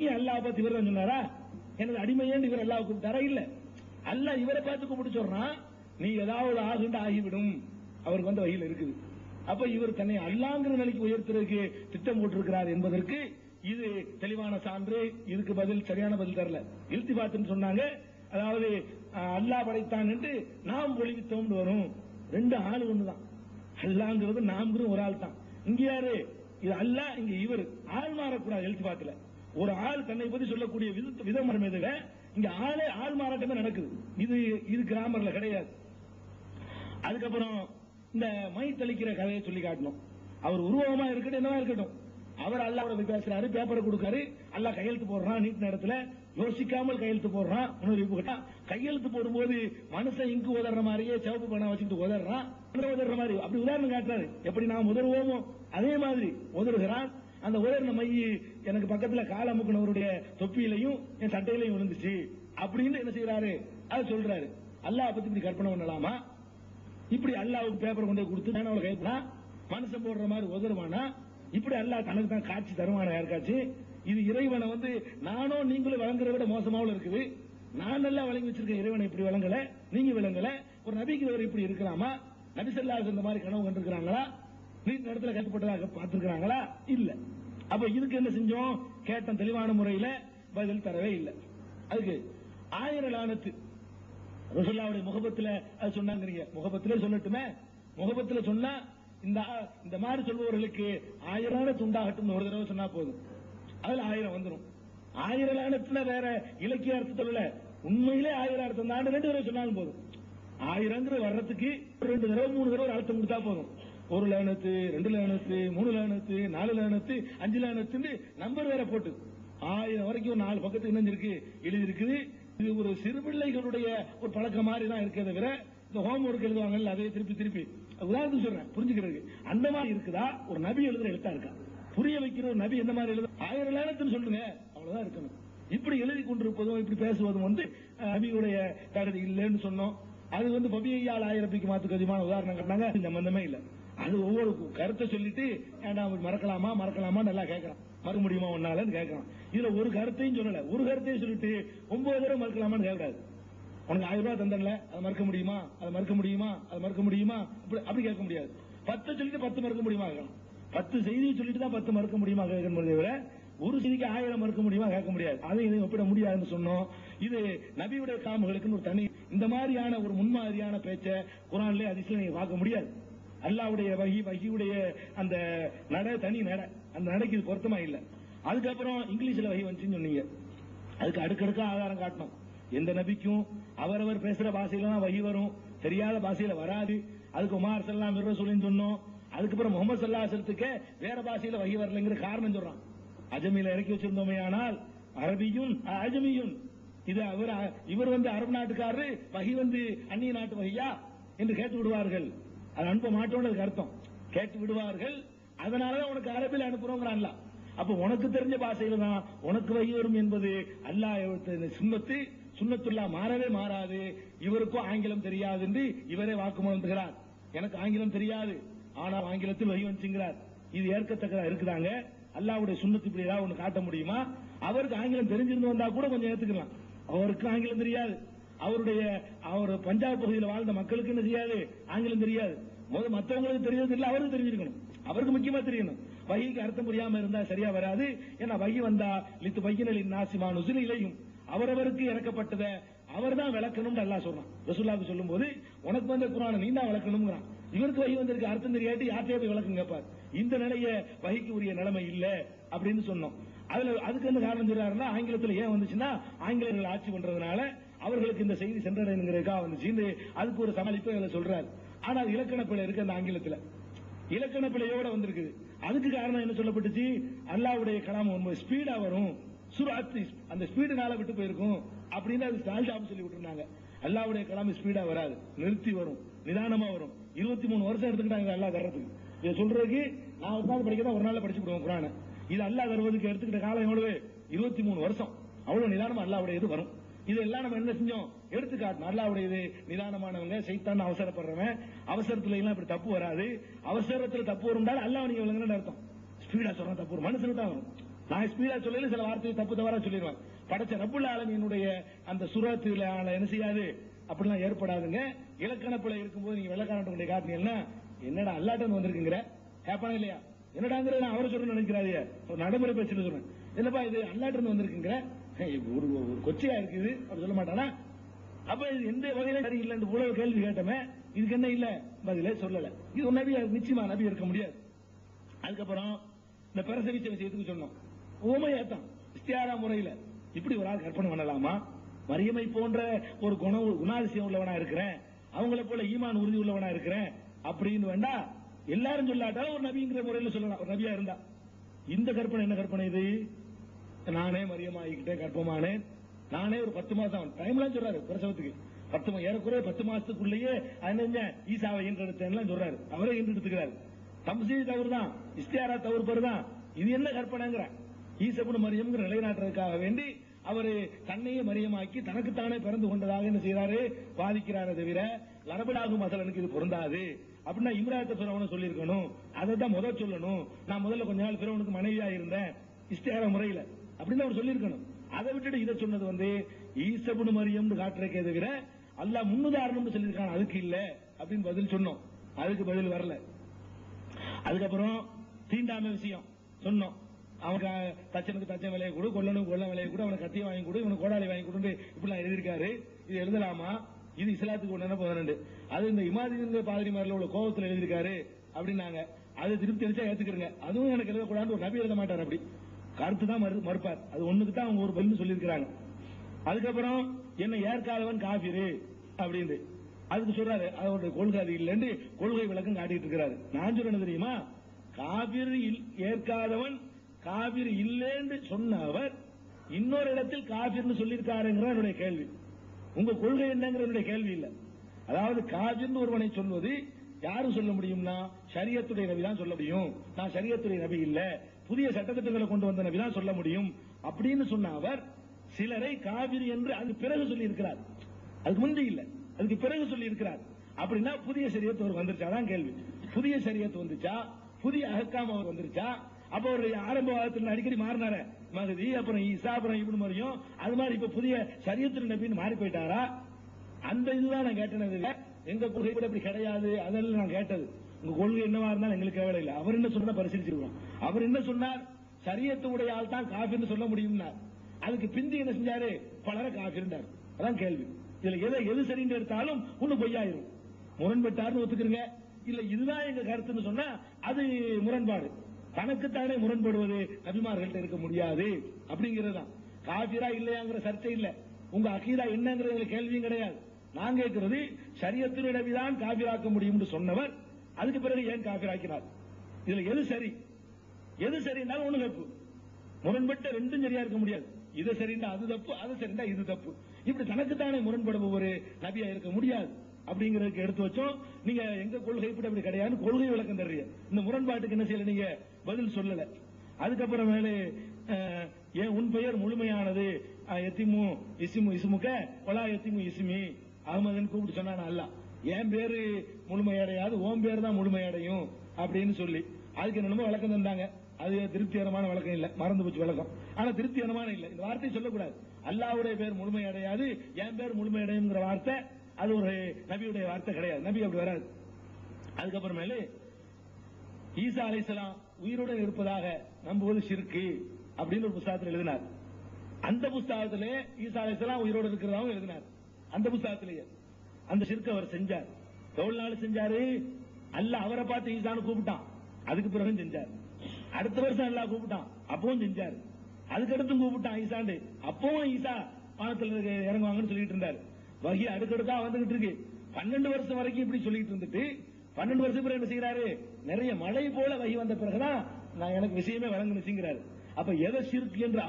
நீ அல்லாஹ் பார்த்து இவர் தான் சொன்னாரா? எனது அடிமையேன்னு இவர் அல்லாஹ் கூப்பிட்டாரா? இல்ல. அல்லாஹ் இவரை பார்த்து கூப்பிட்டு சொல்றான் நீ ஏதாவது ஆகுண்டு ஆகிவிடும். அவருக்கு வந்து வகையில் இருக்குது. அப்ப இவர் தன்னை அல்லாங்கிற நிலைக்கு உயர்த்துறதுக்கு திட்டம் போட்டிருக்கிறார் என்பதற்கு இது தெளிவான சான்று. இதுக்கு பதில் சரியான பதில் தரல. இல்திபாத்துன்னு சொன்னாங்க. அதாவது அல்லாஹ் படைத்தான் என்று நாம் ஒளிவித்தோம்னு வரும். ரெண்டு ஆள் ஒண்ணுதான். அல்லாங்கிறது நாம்ங்கிறது ஒரு ஆள் தான் இங்க யாரு? இது அல்லாஹ் இங்க இவர். ஆள் மாறக்கூடாது எழுத்து ஒரு ஆள் தன்னை பத்தி சொல்லக்கூடிய விதம் மரமேதுல இங்க ஆளே ஆள் மாறாட்டமே நடக்குது. இது இது கிராமர்ல கிடையாது. அதுக்கப்புறம் இந்த மை தெளிக்கிற கதையை சொல்லி காட்டணும். அவர் உருவகமா இருக்கட்டும் என்னவா இருக்கட்டும். அவர் அல்லாவோட பேசுறாரு பேப்பரை கொடுக்காரு. அல்லாஹ் கையெழுத்து போடுறான் நீட் நேரத்தில். யோசிக்காமல் கையெழுத்து போடுறான். உணர்வு கேட்டா கையெழுத்து போடும்போது மனுஷன் இங்கு உதற மாதிரியே சிவப்பு பணம் வச்சுக்கிட்டு உதறான் உதற மாதிரி அப்படி உதாரணம் காட்டுறாரு. எப்படி நாம் உதறுவோமோ அதே மாதிரி உதறுகிறான் அந்த உயர்ந்த மை எனக்கு பக்கத்துல கால அமுக்குனவருடைய தொப்பியிலையும் என் சட்டையிலையும் விழுந்துச்சு. அப்படின்னு என்ன செய்யறாரு அதை சொல்றாரு. அல்லாஹ் பத்தி இப்படி கற்பனை பண்ணலாமா? இப்படி அல்லாவுக்கு பேப்பர் கொண்டு போய் கொடுத்து அவளை கேட்கலாம் மனுஷன் போடுற மாதிரி உதருவானா இப்படி அல்லாஹ் தனக்கு தான் காட்சி தருவானா யாருக்காச்சு? இது இறைவனை வந்து நானோ நீங்களும் வழங்குறத விட மோசமாவும் இருக்குது. நான் நல்லா வழங்கி வச்சிருக்கேன் இறைவனை இப்படி வழங்கல நீங்க விளங்கல ஒரு நபிக்கு இவர் இப்படி இருக்கலாமா? நபி ஸல்லல்லாஹு இந்த மாதிரி கனவு கண்டிருக்கிறாங்களா? நீட் இடத்துல கட்டுப்பட்டதாக பார்த்திருக்கிறாங்களா? இல்ல. அப்ப இதுக்கு என்ன செஞ்சோம்? கேட்டோம் தெளிவான முறையில பதில் தரவே இல்லை. அதுக்கு ஆயிரம் லானத்து. ரசுல்லாவுடைய முகபத்துல அது சொன்னாங்க முகபத்திலே சொல்லட்டுமே? முகபத்துல சொன்னா இந்த இந்த மாதிரி சொல்பவர்களுக்கு ஆயிரம் துண்டாகட்டும் ஒரு தடவை சொன்னா போதும். அதுல ஆயிரம் வந்துடும் ஆயிரம் லானத்துல வேற இலக்கிய அர்த்தத்தில் இல்ல உண்மையிலே ஆயிரம் அர்த்தம் தான். ரெண்டு தடவை சொன்னாலும் போதும். ஆயிரங்கிற வர்றதுக்கு ஒரு ரெண்டு தடவை மூணு தடவை அழுத்தம் அர்த்தம் கொடுத்தா போதும். ஒரு லேனத்து ரெண்டு லேனத்து மூணு லேனத்து நாலு லேனத்து அஞ்சு லேனத்துன்னு நம்பர் வேற போட்டு. ஆயிரம் வரைக்கும் நாலு பக்கத்துக்கு இணைஞ்சிருக்கு எழுதி இருக்குது இது ஒரு சிறுபிள்ளைகளுடைய ஒரு பழக்கம் மாதிரி தான் இருக்கே தவிர இந்த ஹோம் ஒர்க் எழுதுவாங்கல்ல அதே திருப்பி திருப்பி. உதாரணத்துக்கு சொல்றேன் புரிஞ்சுக்கிறது அந்த மாதிரி இருக்குதா? ஒரு நபி எழுதுற எழுத்தா இருக்கா? புரிய வைக்கிற ஒரு நபி எந்த மாதிரி எழுது ஆயிரம் லேனத்துன்னு சொல்லுங்க அவ்வளவுதான் இருக்கணும். இப்படி எழுதி கொண்டிருப்பதும் இப்படி பேசுவதும் வந்து நபியுடைய கருது இல்லைன்னு சொன்னோம். அது வந்து பபியால் ஆயிரப்பிக்கு மாத்துக்கு அதிகமான உதாரணம் கட்டினாங்க. சம்பந்தமே இல்ல. அது ஒவ்வொரு கருத்தை சொல்லிட்டு ஏன்டா அவர் மறக்கலாமா மறக்கலாமா நல்லா கேட்கறான் மறக்க முடியுமா ஒன்னாலன்னு கேட்கறான் இதுல ஒரு கருத்தையும் சொல்லல. ஒரு கருத்தையும் சொல்லிட்டு ஒன்பது தடவை மறக்கலாமான்னு கேட்கறாரு உனக்கு ஆயிரம் ரூபாய் தந்தன்ல அதை மறக்க முடியுமா? அதை மறக்க முடியுமா? அதை மறக்க முடியுமா? அப்படி அப்படி கேட்க முடியாது. பத்து சொல்லிட்டு பத்து மறக்க முடியுமா கேட்கணும். பத்து செய்தியை சொல்லிட்டு தான் பத்து மறக்க முடியுமா கேட்கணும் தவிர ஒரு செய்திக்கு ஆயிரம் மறுக்க முடியுமா? கேட்க முடியாது. அதை இதையும் ஒப்பிட முடியாதுன்னு சொன்னோம். இது நபியுடைய காமுகளுக்குன்னு ஒரு தனி இந்த மாதிரியான ஒரு முன்மாதிரியான பேச்சை குரான்லேயே அதிசயம் நீங்க பார்க்க முடியாது. அல்லாவுடைய வகி வகியுடைய அந்த நட தனி நட. அந்த நடைக்கு இது பொருத்தமா இல்லை. அதுக்கப்புறம் இங்கிலீஷ்ல வகி வந்துச்சுன்னு சொன்னீங்க. அதுக்கு அடுக்கடுக்கா ஆதாரம் காட்டணும். எந்த நபிக்கும் அவரவர் பேசுற பாஷையில தான் வகி வரும். தெரியாத பாஷையில வராது. அதுக்கு உமார் சல்லாம் சொல்லின்னு சொன்னோம். அதுக்கப்புறம் முகமது சல்லாசத்துக்கு வேற பாஷையில வகி வரலைங்கிற காரணம் சொல்றான். அஜமில இறக்கி வச்சிருந்தோமே ஆனால் அரபியும் அஜமியும். இது அவர் இவர் வந்து அரபு நாட்டுக்காரரு வகி வந்து அந்நிய நாட்டு வகையா என்று கேட்டு விடுவார்கள். அது அனுப்ப மாட்டோம்னு அதுக்கு அர்த்தம். கேட்டு விடுவார்கள். அதனாலதான் உனக்கு அரபில் அனுப்புறோங்கிறான்ல. அப்ப உனக்கு தெரிஞ்ச பாஷையில தான் உனக்கு வகி வரும் என்பது அல்லாஹ் சுண்ணத்து. சுண்ணத்துல்லா மாறவே மாறாது. இவருக்கும் ஆங்கிலம் தெரியாது என்று இவரே வாக்குமூலம் தருகிறார் எனக்கு ஆங்கிலம் தெரியாது. ஆனால் ஆங்கிலத்தில் வகி வந்துச்சுங்கிறார். இது ஏற்கத்தக்கதா இருக்குதாங்க? அல்லாவுடைய சுண்ணத்து இப்படி ஏதாவது ஒன்று காட்ட முடியுமா? அவருக்கு ஆங்கிலம் தெரிஞ்சிருந்து வந்தா கூட கொஞ்சம் ஏத்துக்கலாம். அவருக்கு ஆங்கிலம் தெரியாது. அவருடைய அவர் பஞ்சாப் பகுதியில் வாழ்ந்த மக்களுக்கு என்ன செய்யாது ஆங்கிலம் தெரியாது. முதல் மற்றவங்களுக்கு தெரியாது இல்லை அவருக்கு தெரிஞ்சிருக்கணும். அவருக்கு முக்கியமா தெரியணும். வகைக்கு அர்த்தம் புரியாம இருந்தா சரியா வராது. ஏன்னா வகி வந்தா லித்து பையனலின் நாசிமா நுசில் இலையும். அவரவருக்கு இறக்கப்பட்டதை அவர் தான் விளக்கணும்னு அல்லாஹ் சொல்றான். ரசூல்லாவுக்கு சொல்லும் போது உனக்கு வந்த குரான நீ தான் விளக்கணுங்கிறான் இவருக்கு வகி வந்திருக்கு. அர்த்தம் தெரியாட்டி யார்கிட்டயே போய் விளக்கம் கேட்பார். இந்த நிலைய வகைக்கு உரிய நிலைமை இல்ல அப்படின்னு சொன்னோம். அதுல அதுக்கு என்ன காரணம் சொல்றாருன்னா ஆங்கிலத்துல ஏன் வந்துச்சுன்னா ஆங்கிலேயர்கள் ஆட்சி பண்றதுனால அவர்களுக்கு இந்த செய்தி சென்றடைங்கிறதுக்காக வந்துச்சு. இந்த அதுக்கு ஒரு சமாளிப்பு அதில் சொல்றாரு. ஆனால் இலக்கண பிழை இருக்கு அந்த ஆங்கிலத்துல. இலக்கண பிழையோட வந்திருக்குது. அதுக்கு காரணம் என்ன சொல்லப்பட்டுச்சு? அல்லாவுடைய கலாம் ஸ்பீடா வரும். சுராத் அந்த ஸ்பீடுனால விட்டு போயிருக்கும் அப்படின்னு அது ஸ்டால்டாப் சொல்லி விட்டுருந்தாங்க. அல்லாவுடைய கலாம் ஸ்பீடா வராது. நிறுத்தி வரும். நிதானமா வரும். இருபத்தி மூணு வருஷம் எடுத்துக்கிட்டாங்க அல்லா தர்றதுக்கு. இதை சொல்றதுக்கு நான் உட்காந்து படிக்கிறதா ஒரு நாள்ல படிச்சு விடுவோம் குரான. இது அல்லா தருவதுக்கு எடுத்துக்கிட்ட காலம் எவ்வளவு? இருபத்தி மூணு வருஷம். அவ்வளவு நிதானமா அல்லாவுடைய இது வரும். இதெல்லாம் நம்ம என்ன செஞ்சோம்? எடுத்துக்காட்டணும். அல்லாவுடைய இது நிதானமானவங்க சைத்தான் அவசரப்படுறவன் அவசரத்துல எல்லாம் இப்படி தப்பு வராது. அவசரத்துல தப்பு வரும்னால அல்லாஹ் நீங்க விளங்குறேன்னு அர்த்தம். ஸ்பீடா சொல்றா தப்பு. வரும் மனுஷனுக்கு தான் வரும். நான் ஸ்பீடா சொல்லல சில வார்த்தையை தப்பு தவறா சொல்லிடுவேன். படைச்ச ரப்புல் ஆலமியினுடைய அந்த சுரத்துல என்ன செய்யாது? அப்படிலாம் ஏற்படாதுங்க. இலக்கண பிழை இருக்கும்போது நீங்க வெள்ளக்காரன் கொண்டு காட்டினீங்கன்னா என்னடா அல்லாட்டன் வந்திருக்குங்கிற? கேப்பானா இல்லையா? என்னடாங்கிற நான் அவரை சொல்லணும்னு நினைக்கிறாரு ஒரு நடைமுறை பேச்சு சொல்றேன் என்னப்பா இது அல்லாட்டன் வந்திருக்குங்கிற? ஒரு ஒரு கொச்சையா இருக்குது. அப்படி சொல்ல மாட்டானா? அப்ப இது எந்த வகையில சரி இல்ல இந்த உலக கேள்வி கேட்டமே இதுக்கு என்ன இல்ல? பதிலே சொல்லல. இது நபி நிச்சயமா நபி இருக்க முடியாது. அதுக்கப்புறம் இந்த பிரசவிச்ச விஷயத்துக்கு சொன்னோம். ஊமையாத்தான் இஸ்தியாரா முறையில. இப்படி ஒரு ஆள் கற்பனை பண்ணலாமா? மரியமை போன்ற ஒரு குண குணாதிசயம் உள்ளவனா இருக்கிறேன். அவங்கள போல ஈமான் உறுதி உள்ளவனா இருக்கிறேன். அப்படின்னு வேண்டா எல்லாரும் சொல்லாட்டாலும் ஒரு நபிங்கிற முறையில் சொல்லலாம். ஒரு நபியா இருந்தா. இந்த கற்பனை என்ன கற்பனை இது? நானே மரியமாயிக்கிட்டே கற்பமானேன் நானே ஒரு பத்து மாசம் டைம்லாம் சொல்றாரு பிரசவத்துக்கு. பத்து ஏறக்குறைய பத்து மாசத்துக்குள்ளேயே என்ன ஈசாவை ஈன்றெடுத்தேன்லாம் சொல்றாரு. அவரே ஈன்றெடுத்துக்கிறாரு. தம்சீ தவறு தான் இஸ்தியாரா தவறு தான் இது என்ன கற்பனைங்கிற? ஈசபுன் மரியம்ங்கிற நிலைநாட்டுறதுக்காக வேண்டி அவரு தன்னையே மரியமாக்கி தனக்குத்தானே பிறந்து கொண்டதாக என்ன செய்யறாரு பாதிக்கிறாரே தவிர லரபடாகும் மசலனுக்கு இது பொருந்தாது. அப்படின்னா இம்ராத்த பிறவனை சொல்லியிருக்கணும். அதை தான் முதல் சொல்லணும். நான் முதல்ல கொஞ்ச நாள் பிறவனுக்கு மனைவியா இருந்தேன். இஸ்தியார முறையில. அப்படின்னு அவர் சொல்லியிருக்கணும். அதை விட்டுட்டு இதை சொன்னது வந்து ஈசபுனு மரியம்னு காட்டுறக்கே தவிர அல்ல முன்னுதாரணம்னு சொல்லியிருக்கான். அதுக்கு இல்ல அப்படின்னு பதில் சொன்னோம். அதுக்கு பதில் வரல. அதுக்கப்புறம் தீண்டாமை விஷயம் சொன்னோம். அவனுக்கு தச்சனுக்கு தச்சன் விலையை கொடு கொல்லனுக்கு கொல்ல விலையை கொடு அவனுக்கு கத்தியை வாங்கி கொடு இவனுக்கு கோடாலி வாங்கி கொடுன்னு இப்படிலாம் எழுதியிருக்காரு. இது எழுதலாமா? இது இஸ்லாத்துக்கு ஒண்ணு பதினெண்டு? அது இந்த இமாதிங்க பாதிரிமாரில் உள்ள கோபத்தில் எழுதியிருக்காரு அப்படின்னாங்க. அதை திருப்தி அடிச்சா ஏத்துக்கிறங்க அதுவும் எனக்கு எழுதக்கூடாதுன்னு ஒரு நபி எழுத மாட்டார் அப்படி. கருத்து தான் மறு- மறுப்பார். அது ஒண்ணுக்கு தான் அவங்க ஒரு பதில் சொல்லியிருக்கிறாங்க. அதுக்கப்புறம் என்ன ஏற்காதவன் காபிரு அப்படின்னு அதுக்கு சொல்றாரு அவருடைய கொள்கை அது இல்லைன்னு கொள்கை விளக்கம் காட்டிட்டு இருக்கிறாரு. நான் சொல்றது தெரியுமா? காபிர் இல்- ஏற்காதவன் காபிர் இல்லைன்னு சொன்ன அவர் இன்னொரு இடத்தில் காபிர்னு சொல்லியிருக்காருங்கிற என்னுடைய கேள்வி. உங்க கொள்கை என்னங்கிற என்னுடைய கேள்வி இல்ல. அதாவது காபிர்னு ஒருவனை சொல்வது யாரும் சொல்ல முடியும்னா சரியத்துடைய நபி தான் சொல்ல முடியும். நான் சரியத்துடைய நபி இல்ல. புதிய சட்டத்திட்டங்களை கொண்டு வந்த நபி தான் சொல்ல முடியும். அப்படின்னு சொன்ன அவர் சிலரை காவிரி என்று அதுக்கு பிறகு சொல்லி இருக்கிறார் அதுக்கு முந்தி இல்ல. அதுக்கு பிறகு சொல்லி இருக்கிறார் அப்படின்னா புதிய சரியத்து அவர் வந்துருச்சா தான் கேள்வி. புதிய சரியத்து வந்துச்சா? புதிய அகக்காம அவர் வந்துருச்சா? அப்ப ஒரு ஆரம்ப வாதத்தில் அடிக்கடி மாறினாரு. மகதி அப்புறம் ஈசா அப்புறம் இப்படி மறியும் அது மாதிரி இப்ப புதிய சரியத்து நபின்னு மாறி போயிட்டாரா? அந்த இதுதான் நான் கேட்டேன் இல்ல எங்க கொள்கை கூட இப்படி கிடையாது. அதெல்லாம் நான் கேட்டது. உங்க கொள்கை என்னவா இருந்தாலும் எங்களுக்கு கவலை இல்லை அவர் என்ன சொன்னா பரிசீலிச்சிருக்கோம் அவர் என்ன சொன்னார்? சரியத்து உடைய ஆள் தான் காஃபின்னு சொல்ல முடியும்னார். அதுக்கு பிந்தி என்ன செஞ்சாரு? பலரை காஃபிருந்தார் அதான் கேள்வி. இதுல எதை எது சரின்னு எடுத்தாலும் ஒண்ணு பொய்யாயிரும். முரண்பட்டார்னு ஒத்துக்கிறீங்க. இல்ல இதுதான் எங்க கருத்துன்னு சொன்னா அது முரண்பாடு. தனக்குத்தானே முரண்படுவது நபிமார்கள்ட்ட இருக்க முடியாது. அப்படிங்கிறது தான். காபிரா இல்லையாங்கிற சர்ச்சை இல்ல. உங்க அகீரா என்னங்கிற கேள்வியும் கிடையாது. நான் கேட்கிறது சரியத்தின் நபிதான் காபிராக்க முடியும் சொன்னவர் அதுக்கு பிறகு ஏன் காபிராக்கினார்? இதுல எது சரி? எது சரின்னாலும் ஒண்ணு தப்பு. முரண்பட்ட ரெண்டும் சரியா இருக்க முடியாது. இது சரிண்டா அது தப்பு அது சரிண்டா இது தப்பு. இப்படி தனக்குத்தானே முரண்படுபவர் நபியா இருக்க முடியாது. அப்படிங்கறதுக்கு எடுத்து வச்சோம். நீங்க எங்க கொள்கை இப்படி அப்படி கிடையாது கொள்கை விளக்கம் தர்றீங்க. இந்த முரண்பாட்டுக்கு என்ன செய்யல நீங்க? பதில் சொல்லல. அதுக்கப்புறம் மேலே ஏன் உன் பெயர் முழுமையானது எத்திமு இசிமு இசுமுக்க ஒலா எத்திமு இசுமி. அகமதுன்னு கூப்பிட்டு சொன்னானா அல்ல. என் பேரு முழுமையடையாது ஓம் பேர் தான் முழுமையடையும் அப்படின்னு சொல்லி. அதுக்கு என்னமோ விளக்கம் தந்தாங்க. அது திருப்திகரமான விளக்கம் இல்ல. மறந்து போச்சு விளக்கம். ஆனா திருப்திகரமான இல்ல. இந்த வார்த்தையை சொல்லக்கூடாது. அல்லாவுடைய பேர் முழுமையடையாது என் பேர் முழுமையடையுங்கிற வார்த்தை அது ஒரு நபியுடைய வார்த்தை கிடையாது. நபி அப்படி வராது. அதுக்கப்புறமேலு ஈசா அலைஹிஸ்ஸலாம் உயிரோடு இருப்பதாக நம்புவது ஷிர்கு அப்படின்னு ஒரு புஸ்தகத்தில் எழுதினார். அந்த புஸ்தகத்திலே ஈசா அலைஹிஸ்ஸலாம் உயிரோடு இருக்கிறதாகவும் எழுதினார். அந்த புஸ்தகத்திலேயே அந்த ஷிர்க் அவர் செஞ்சார். எவ்வளவு நாள் செஞ்சாரு? அல்ல அவரை பார்த்து ஈசான்னு கூப்பிட்டான். அதுக்கு பிறகும் செஞ்சார். அடுத்த வருஷம் அல்லா கூப்பிட்டான். அப்பவும் செஞ்சார். அதுக்கடுத்தும் கூப்பிட்டான் ஈசாண்டு. அப்பவும் ஈசா வானத்துல இறங்குவாங்கன்னு சொல்லிட்டு இருந்தார். வகி அடுக்கடுக்கா வந்துகிட்டு இருக்கு. பன்னெண்டு வருஷம் வரைக்கும் இப்படி சொல்லிட்டு இருந்துட்டு பன்னெண்டு வருஷத்துக்கு என்ன செய்யறாரு நிறைய மழை போல வகி வந்த பிறகுதான் நான் எனக்கு விஷயமே வழங்குனுச்சுங்கிறாரு அப்ப எதை சிறுக்கு என்று